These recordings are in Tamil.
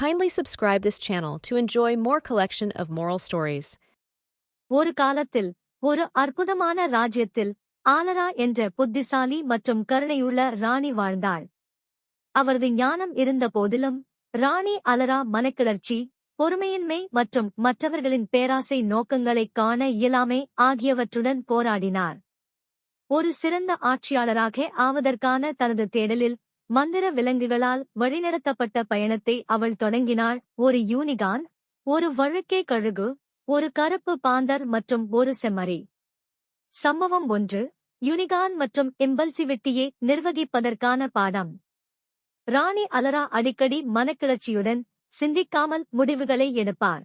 Kindly subscribe this channel to enjoy more collection of moral stories. ஒரு காலத்தில் ஒரு அற்புதமான ராஜ்யத்தில் ஆலரா என்ற புத்திசாலி மற்றும் கருணையுள்ள ராணி வாழ்ந்தாள் அவரது ஞானம் இருந்த போதிலும் ராணி அலரா மனக்கிளர்ச்சி பொறுமையின்மை மற்றும் மற்றவர்களின் பேராசை நோக்கங்களைக் காண இயலாமை ஆகியவற்றுடன் போராடினார் ஒரு சிறந்த ஆட்சியாளராக ஆவதற்கான தனது தேடலில் மந்திர விலங்குகளால் வழிநடத்தப்பட்ட பயணத்தை அவள் தொடங்கினாள். ஒரு யூனிகான் ஒரு வழுக்கே கழுகு ஒரு கருப்பு பாந்தர் மற்றும் ஒரு செம்மறி. சம்பவம் ஒன்று யூனிகான் மற்றும் இம்பல்சிவிட்டியை நிர்வகிப்பதற்கான பாடம். ராணி அலரா அடிக்கடி மனக்கிளர்ச்சியுடன் சிந்திக்காமல் முடிவுகளை எடுப்பார்.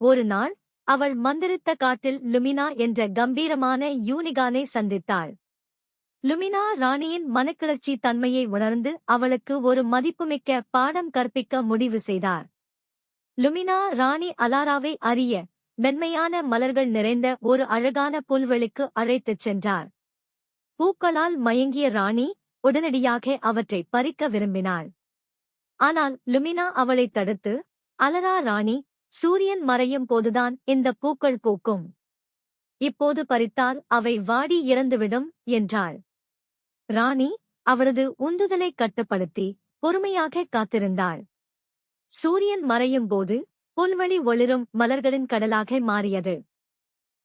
ஒரு நாள் அவள் மந்திரித்த காட்டில் லுமினா என்ற கம்பீரமான யூனிகானை சந்தித்தாள். லுமினா ராணியின் மனக்கிளர்ச்சி தன்மையை உணர்ந்து அவளுக்கு ஒரு மதிப்புமிக்க பாடம் கற்பிக்க முடிவு செய்தார். லுமினா ராணி அலாராவை அறிய மென்மையான மலர்கள் நிறைந்த ஒரு அழகான புல்வெளிக்கு அழைத்துச் சென்றார். பூக்களால் மயங்கிய ராணி உடனடியாக அவற்றை பறிக்க விரும்பினாள். ஆனால் லுமினா அவளை தடுத்து அலரா ராணி சூரியன் மறையும் போதுதான் இந்த பூக்கள் பூக்கும். இப்போது பறித்தால் அவை வாடி இறந்துவிடும் என்றாள். ராணி அவரது உந்துதலை கட்டுப்படுத்தி பொறுமையாக காத்திருந்தாள். சூரியன் மறையும் போது புல்வெளி ஒளிரும் மலர்களின் கடலாக மாறியது.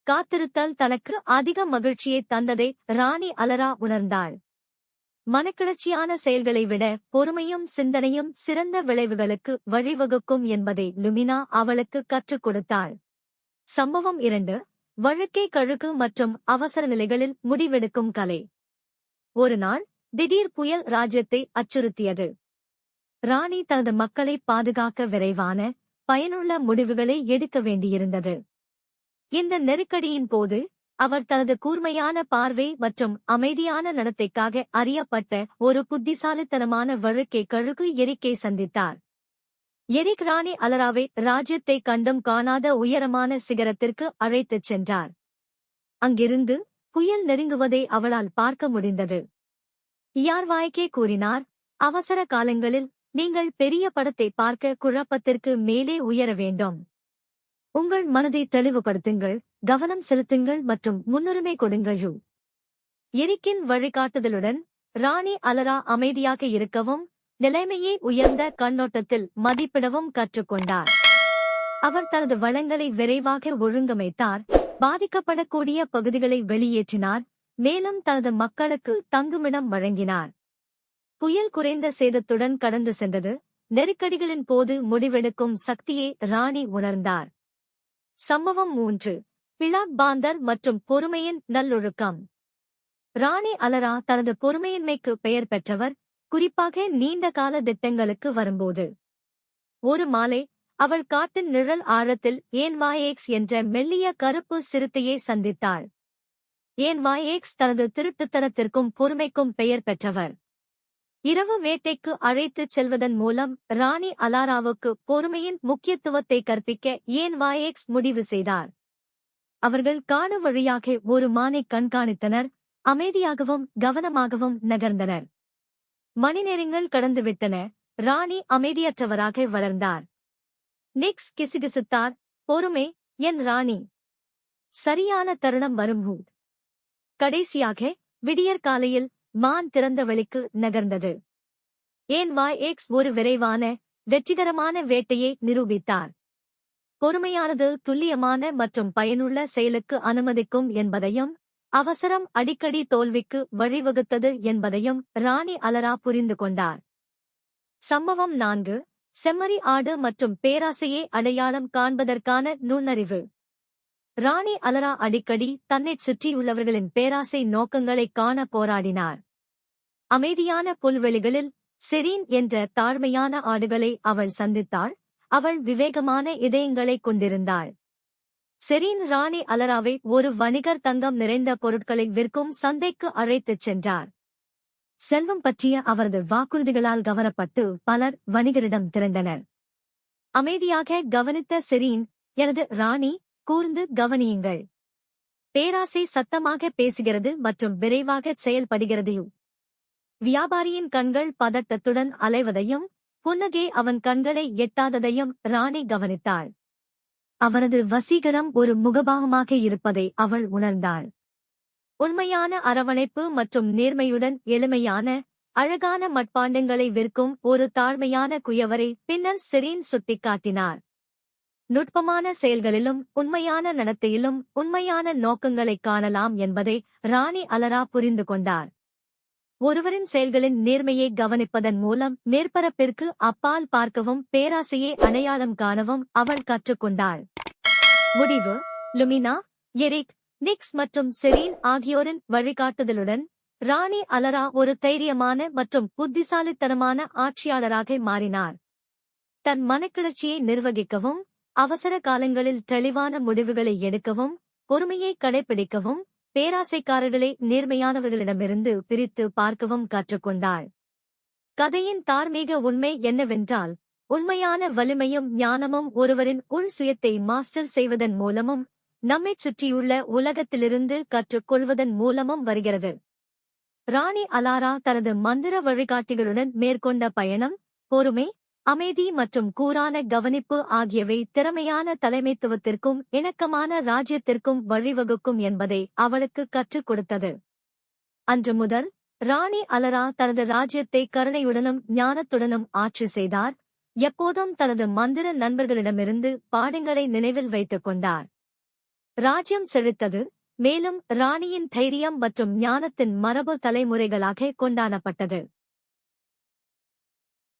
காத்திருத்தல் தனக்கு அதிக மகிழ்ச்சியை தந்ததை ராணி அலரா உணர்ந்தாள். மனக்கிளர்ச்சியான செயல்களை விட பொறுமையும் சிந்தனையும் சிறந்த விளைவுகளுக்கு வழிவகுக்கும் என்பதை லுமினா அவளுக்கு கற்றுக் கொடுத்தாள். சம்பவம் இரண்டு வழுக்கே கழுகு மற்றும் அவசர நிலைகளில் முடிவெடுக்கும் கலை. ஒரு நாள் திடீர் புயல் ராஜ்யத்தை அச்சுறுத்தியது. ராணி தனது மக்களை பாதுகாக்க விரைவான பயனுள்ள முடிவுகளை எடுக்க வேண்டியிருந்தது. இந்த நெருக்கடியின் போது அவர் தனது கூர்மையான பார்வை மற்றும் அமைதியான நடத்தைக்காக அறியப்பட்ட ஒரு புத்திசாலித்தனமான வழக்கை கழுகு எரிக்கை சந்தித்தார். எரிக் ராணி அலராவை ராஜ்யத்தை கண்டும் காணாத உயரமான சிகரத்திற்கு அழைத்துச் சென்றார். அங்கிருந்து புயல் நெருங்குவதை அவளால் பார்க்க முடிந்தது. இயார்வாய்க்கே கூறினார் அவசர காலங்களில் நீங்கள் பெரிய படத்தை பார்க்க குழப்பத்திற்கு மேலே உயர வேண்டும். உங்கள் மனதை தெளிவுபடுத்துங்கள் கவனம் செலுத்துங்கள் மற்றும் முன்னுரிமை கொடுங்கள். யூ. எரிக்கின் வழிகாட்டுதலுடன் ராணி அலரா அமைதியாக இருக்கவும் நிலைமையை உயர்ந்த கண்ணோட்டத்தில் மதிப்பிடவும் கற்றுக்கொண்டார். அவர் தனது வளங்களை விரைவாக ஒழுங்கமைத்தார் பாதிக்கப்படக்கூடிய பகுதிகளை வெளியேற்றினார் மேலும் தனது மக்களுக்கு தங்குமிடம் வழங்கினார். புயல் குறைந்த சேதத்துடன் கடந்து சென்றது. நெருக்கடிகளின் போது முடிவெடுக்கும் சக்தியை ராணி உணர்ந்தார். சம்பவம் மூன்று. பிளாக் பாந்தர் மற்றும் பொறுமையின் நல்லொழுக்கம். ராணி அலரா தனது பொறுமையின்மைக்கு பெயர் பெற்றவர். குறிப்பாக நீண்ட கால திட்டங்களுக்கு வரும்போது. ஒரு மாலை அவள் காட்டின் நிழல் ஆழத்தில் ஏன் ஏன்வாயேக்ஸ் என்ற மெல்லிய கருப்பு சிறுத்தையை சந்தித்தாள். ஏன் ஏன்வாயேக்ஸ் தனது திருட்டுத்தனத்திற்கும் பொறுமைக்கும் பெயர் பெற்றவர்? இரவு வேட்டைக்கு அழைத்துச் செல்வதன் மூலம் ராணி அலாராவுக்கு பொறுமையின் முக்கியத்துவத்தை கற்பிக்க ஏன் வாயேக்ஸ் முடிவு செய்தார்? அவர்கள் காடு வழியாக ஒரு மானை கண்காணித்தனர் அமைதியாகவும் கவனமாகவும் நகர்ந்தனர். மணிநேரங்கள் கடந்துவிட்டன ராணி அமைதியற்றவராக வளர்ந்தார். நிக்ஸ் கிசுகிசுத்தார் பொறுமை என் ராணி. சரியான தருணம் வரும் கடைசியாக கடைசியாக விடியற்காலையில் மான் திறந்த வழிக்கு நகர்ந்தது. ஏன் வாய் எக்ஸ் ஒரு விரைவான வெற்றிகரமான வேட்டையை நிரூபித்தார். பொறுமையானது துல்லியமான மற்றும் பயனுள்ள செயலுக்கு அனுமதிக்கும் என்பதையும் அவசரம் அடிக்கடி தோல்விக்கு வழிவகுத்தது என்பதையும் ராணி அலரா புரிந்து கொண்டார். சம்பவம் நான்கு செம்மறி ஆடு மற்றும் பேராசையை அடையாளம் காண்பதற்கான நுண்ணறிவு. ராணி அலரா அடிக்கடி தன்னைச் சுற்றியுள்ளவர்களின் பேராசை நோக்கங்களைக் காண போராடினார். அமைதியான புல்வெளிகளில் செரீன் என்ற தாழ்மையான ஆடுகளை அவள் சந்தித்தாள். அவள் விவேகமான இதயங்களைக் கொண்டிருந்தாள். செரீன் ராணி அலராவை ஒரு வணிகர் தங்கம் நிறைந்த பொருட்களை விற்கும் சந்தைக்கு அழைத்துச் சென்றார். செல்வம் பற்றிய அவரது வாக்குறுதிகளால் கவரப்பட்டு பலர் வணிகரிடம் திரண்டனர். அமைதியாக கவனித்த செரீன் எனது ராணி கூர்ந்து கவனியுங்கள். பேராசை சத்தமாக பேசுகிறது மற்றும் விரைவாக செயல்படுகிறது. வியாபாரியின் கண்கள் பதட்டத்துடன் அலைவதையும் புன்னகை அவன் கண்களை எட்டாததையும் ராணி கவனித்தாள். அவனது வசீகரம் ஒரு முகபாகமாக இருப்பதை அவள் உணர்ந்தாள். உண்மையான அரவணைப்பு மற்றும் நேர்மையுடன் எளிமையான அழகான மட்பாண்டங்களை விற்கும் ஒரு தாழ்மையான குயவரை பின்னர் செரீன் சுட்டிக்காட்டினார். நுட்பமான செயல்களிலும் உண்மையான நடத்தையிலும் உண்மையான நோக்கங்களைக் காணலாம் என்பதை ராணி அலரா புரிந்து கொண்டார். ஒருவரின் செயல்களின் நேர்மையை கவனிப்பதன் மூலம் மேற்பரப்பிற்கு அப்பால் பார்க்கவும் பேராசையை அடையாளம் காணவும் அவள் கற்றுக்கொண்டாள். முடிவு. லுமினா எரிக் நிக்ஸ் மற்றும் செரீன் ஆகியோரின் வழிகாட்டுதலுடன் ராணி அலரா ஒரு தைரியமான மற்றும் புத்திசாலித்தனமான ஆட்சியாளராக மாறினார். தன் மனக்கிளர்ச்சியை நிர்வகிக்கவும் அவசர காலங்களில் தெளிவான முடிவுகளை எடுக்கவும் பொறுமையை கடைபிடிக்கவும் பேராசைக்காரர்களை நேர்மையானவர்களிடமிருந்து பிரித்து பார்க்கவும் கற்றுக்கொண்டாள். கதையின் தார்மீக உண்மை என்னவென்றால் உண்மையான வலிமையும் ஞானமும் ஒருவரின் உள் சுயத்தை மாஸ்டர் செய்வதன் மூலமும் நம்மைச் சுற்றியுள்ள உலகத்திலிருந்து கற்றுக்கொள்வதன் மூலமும் வருகிறது. ராணி அலாரா தனது மந்திர வழிகாட்டிகளுடன் மேற்கொண்ட பயணம் பொறுமை அமைதி மற்றும் கூரான கவனிப்பு ஆகியவை திறமையான தலைமைத்துவத்திற்கும் இணக்கமான ராஜ்யத்திற்கும் வழிவகுக்கும் என்பதை அவளுக்கு கற்றுக் கொடுத்தது. அன்று முதல் ராணி அலரா தனது ராஜ்யத்தை கருணையுடனும் ஞானத்துடனும் ஆட்சி செய்தார். எப்போதும் தனது மந்திர நண்பர்களிடமிருந்து பாடங்களை நினைவில் வைத்துக் கொண்டார். ராஜ்யம் செழித்தது மேலும் ராணியின் தைரியம் மற்றும் ஞானத்தின் மரபு தலைமுறைகளாக கொண்டாடப்பட்டது.